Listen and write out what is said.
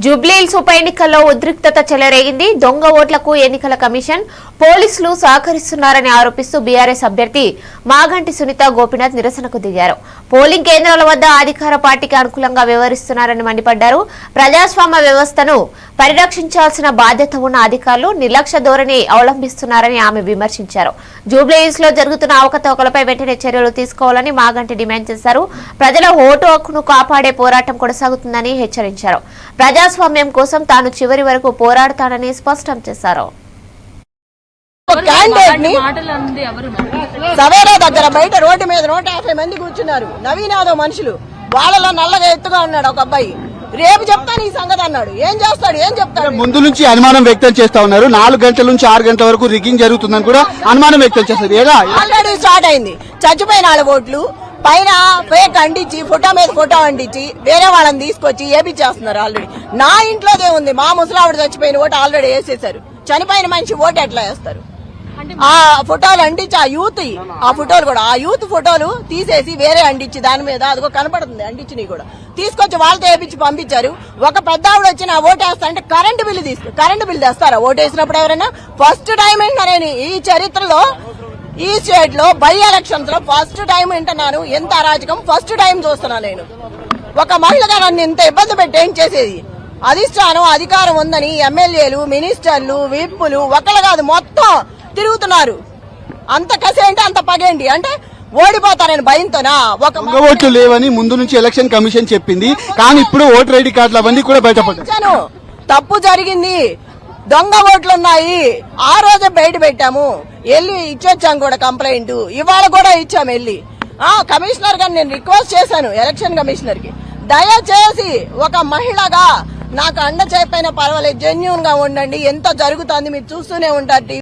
జూబ్లీహిల్స్ ఉప ఎన్నికల్లో ఉద్రిక్తత చెలరేగింది. దొంగ ఓట్లకు ఎన్నికల కమిషన్. పోలీసులు సహకరిస్తున్నారని ఆరోపిస్తూ బీఆర్ఎస్ అభ్యర్థి మాగంటి సునీత గోపినాథ్ నిరసనకు దిగారు. పోలింగ్ కేంద్రాల వద్ద అధికార పార్టీకి అనుకూలంగా వ్యవహరిస్తున్నారని మండిపడ్డారు. ప్రజాస్వామ్య వ్యవస్థను పరిరక్షించాల్సిన బాధ్యత ఉన్న అధికారులు నిర్లక్ష్య ధోరణి అవలంబిస్తున్నారని ఆమె విమర్శించారు. జూబ్లీహిల్స్లో జరుగుతున్న అవకతవకలపై వెంటనే చర్యలు తీసుకోవాలని మాగంటి డిమాండ్ చేశారు. ప్రజల ఓటు హక్కును కాపాడే పోరాటం కొనసాగుతుందని హెచ్చరించారు. ప్రజాస్వామ్యం కోసం తాను చివరి వరకు పోరాడతానని స్పష్టం చేశారు. క్యాండిడేట్ని మాటలు అంది ఎవరు సవేరా దగ్గర బయట రోడ్డు మీద నూట యాభై మంది కూర్చున్నారు. నవీన్ యాదవ్ మనుషులు. వాళ్ళలో నల్లగా ఎత్తుగా ఉన్నాడు ఒక అబ్బాయి. రేపు చెప్తాను ఈ సంగతి అన్నాడు. ఏం చేస్తాడు? ఏం చెప్తాడు? ముందు నుంచి అనుమానం వ్యక్తం చేస్తా ఉన్నారు. నాలుగు గంటల నుంచి ఆరు గంటల వరకు రిగ్గింగ్ జరుగుతుందని కూడా అనుమానం వ్యక్తం చేస్తారు. ఎలా ఆల్రెడీ స్టార్ట్ అయింది. చచ్చిపోయిన వాళ్ళ ఓట్లు పైన ఫేక్ అంటించి ఫోటో మీద ఫోటో అంటించి వేరే వాళ్ళని తీసుకొచ్చి ఏపిచ్చేస్తున్నారు ఆల్రెడీ నా ఇంట్లోదే ఉంది. మా ముసలావిడ చచ్చిపోయిన ఓటు ఆల్రెడీ వేసేశారు. చనిపోయిన మనిషి ఓటు ఎట్లా వేస్తారు? ఆ ఫోటోలు అంటించి ఆ యూత్ ఆ ఫోటోలు కూడా ఆ యూత్ ఫోటోలు తీసేసి వేరే అంటించి దాని మీద అదిగో కనపడుతుంది అంటించినవి కూడా. తీసుకొచ్చి వాళ్ళతో వేపించి పంపించారు. ఒక పెద్ద ఆవిడ వచ్చి నా ఓటు వేస్తా అంటే కరెంటు బిల్లు తీసుకు కరెంటు బిల్లు తెస్తారా? ఓటు వేసినప్పుడు ఎవరైనా? ఫస్ట్ టైం వింటున్నాను ఈ చరిత్రలో ఈ స్టేట్లో బై ఎలక్షన్స్లో ఫస్ట్ టైం వింటున్నాను. ఎంత అరాజకం? ఫస్ట్ టైం చూస్తున్నాను నేను. ఒక మహిళగా నన్ను ఇంత ఇబ్బంది పెట్టి ఏం చేసేది? అధిష్టానం అధికారం ఉందని ఎమ్మెల్యేలు మినిస్టర్లు విప్పులు ఒకళ్ళు కాదు మొత్తం తిరుగుతున్నారు. అంత కసేంటి అంత పగేంటి అంటే ఓడిపోతానని భయంతోనా? ఒక ఓట్లు లేవని ముందు నుంచి ఎలక్షన్ కమిషన్ చెప్పింది. కానీ ఇప్పుడు ఓటర్ ఐడి కార్డులు అవన్నీ కూడా బయటపడ్డాయి. ఇచ్చాను తప్పు జరిగింది. దొంగ ఓట్లు ఉన్నాయి ఆ రోజే బయట పెట్టాము. వెళ్ళి ఇచ్చొచ్చాం కూడా కంప్లైంట్ ఇవాళ కూడా ఇచ్చాము వెళ్ళి. ఆ కమిషనర్ గారు నేను రిక్వెస్ట్ చేశాను ఎలక్షన్ కమిషనర్కి దయచేసి ఒక మహిళగా నాకు అండ చెప్పైనా పర్వాలేదు. జెన్యున్గా ఉండండి. ఎంత జరుగుతుంది మీరు చూస్తూనే ఉంటారు